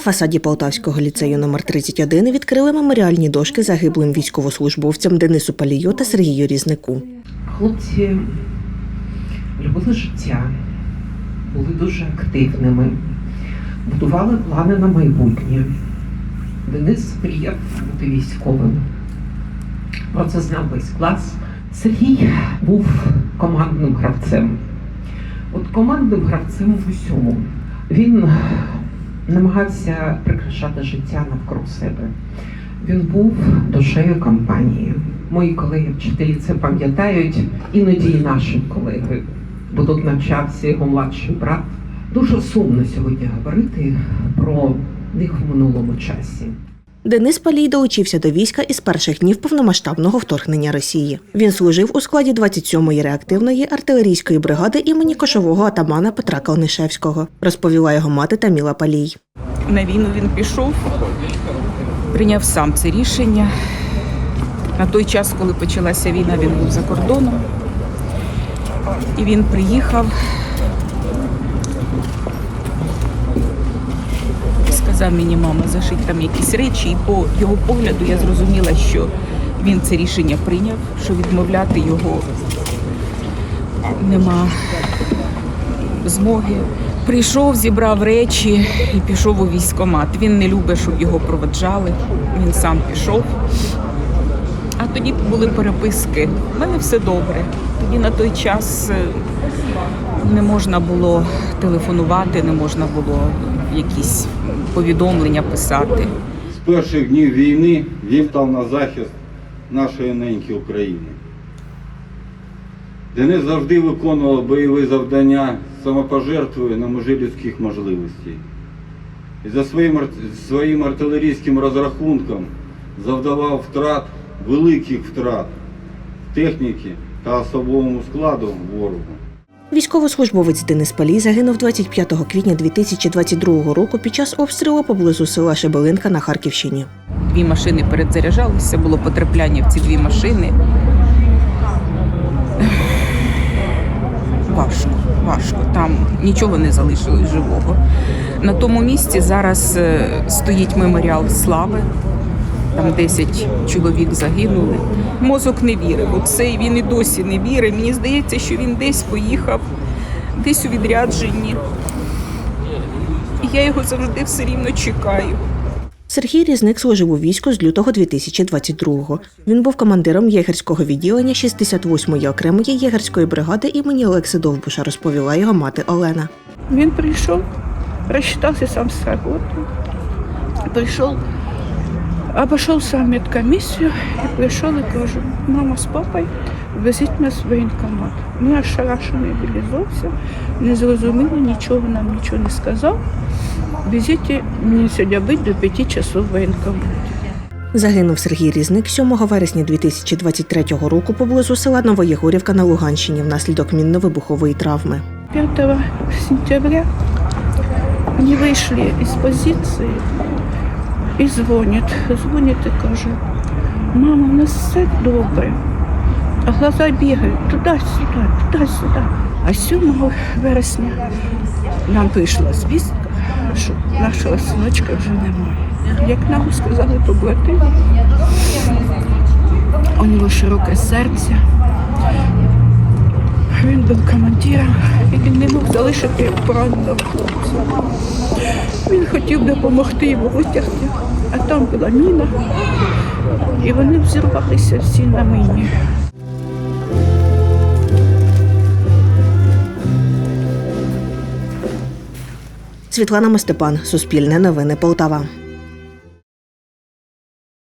фасаді Полтавського ліцею номер 31 відкрили меморіальні дошки загиблим військовослужбовцям Денису Палію та Сергію Різнику. Хлопці любили життя, були дуже активними, будували плани на майбутнє. Денис мріяв бути військовим. Про це знав весь клас. Сергій був командним гравцем. От командним гравцем в усьому. Він намагався прикрашати життя навкруг себе. Він був душею компанії. Мої колеги-вчителі це пам'ятають, іноді і наші колеги, бо тут навчався його младший брат. Дуже сумно сьогодні говорити про них в минулому часі. Денис Палій долучився до війська із перших днів повномасштабного вторгнення Росії. Він служив у складі 27-ї реактивної артилерійської бригади імені кошового атамана Петра Калнишевського, розповіла його мати Таміла Палій. На війну він пішов, прийняв сам це рішення. На той час, коли почалася війна, він був за кордоном. І він приїхав. Сказав мені, мама, зашить там якісь речі, і по його погляду я зрозуміла, що він це рішення прийняв, що відмовляти його нема змоги. Прийшов, зібрав речі і пішов у військкомат. Він не любить, щоб його проведжали. Він сам пішов. А тоді були переписки. У мене все добре. Тоді на той час е, не можна було телефонувати, не можна було якісь повідомлення писати. з перших днів війни він став на захист нашої неньки України. Денис завжди виконував бойові завдання самопожертвою на межі людських можливостей. І за своїм, своїм артилерійським розрахунком завдавав втрат, великих втрат техніки та особовому складу ворогу. Військовослужбовець Денис Палій загинув 25 квітня 2022 року під час обстрілу поблизу села Шебелинка на Харківщині. Дві машини передзаряджалися, було потрапляння в ці дві машини. Важко, важко. Там нічого не залишилось живого. На тому місці зараз е, стоїть меморіал слави. Там 10 чоловік загинули. Мозок не вірив. Оцей він і досі не вірить. Мені здається, що він десь поїхав, десь у відрядженні. І я його завжди все рівно чекаю. Сергій Різник служив у війську з лютого 2022-го. Він був командиром єгерського відділення 68-ї окремої єгерської бригади імені Олекси Довбуша, розповіла його мати Олена. Він прийшов, рассчитался сам с работой, пришел, обошел сам медкомиссию и пришел и кажу, мама с папой везіть нас в воєнкомат. Ми ошарашені були зовсім, не зрозуміли, нічого нам нічого не сказав. Везіть мені сьогодні бути до 5 часов в воєнкоматі. Загинув Сергій Різник 7 вересня 2023 року поблизу села Новоєгорівка на Луганщині внаслідок мінно-вибухової травми. 5 сентября они вышли из позиции и звонят. Звонят и кажут, мама, у нас все добре. А глаза бігають туди-сюди, туди-сюди. А 7 вересня нам прийшла звістка, що нашого синочка вже немає. Як нам сказали побратими, у нього широке серце. Він був командиром і він не мог залишити пораненого хлопця. Він хотів допомогти йому витягти, а там була міна, і вони взірвалися всі на міні. Світлана Мостепан, Суспільне новини Полтава.